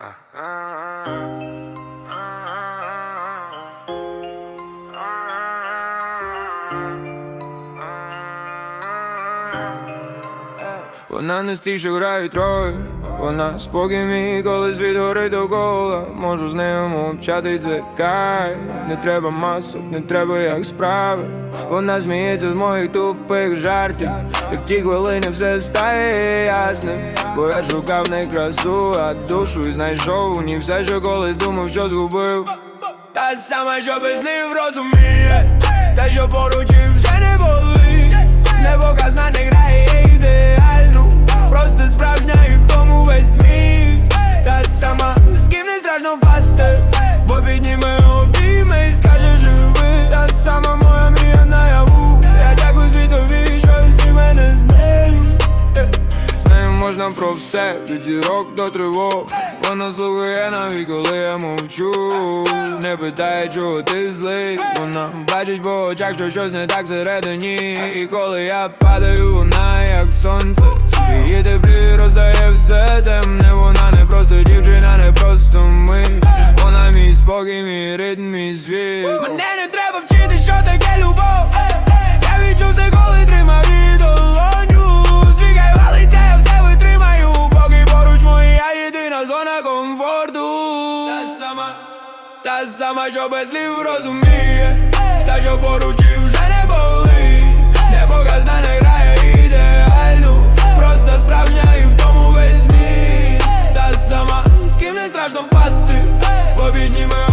Uh-huh. uh-huh. uh-huh. uh-huh. Вона не стіше грають роль. Вона спокій мій, коли світ горить довкола Можу з нею мовчати, це кай Не треба масок, не треба як справи. Вона сміється з моїх тупих жартів. І в ті хвилини все стає ясним. Бо я шукав не красу, а душу і знайшов. У ній все, що колись думав, що згубив. Та сама, що без слів розуміє можна про все, від зірок до тривог. Вона слухає навіть, коли я мовчу. Не питає, чого ти злий. Вона бачить по очах, що щось не так всередині. І коли я падаю, вона як сонце. Її теплі роздає все та сама, що без слів розуміє, та що поруч і вже не болить, не показна не грає ідеальну, просто справжня і в тому весь зміст Та сама, з ким не страшно впасти, в обідні ми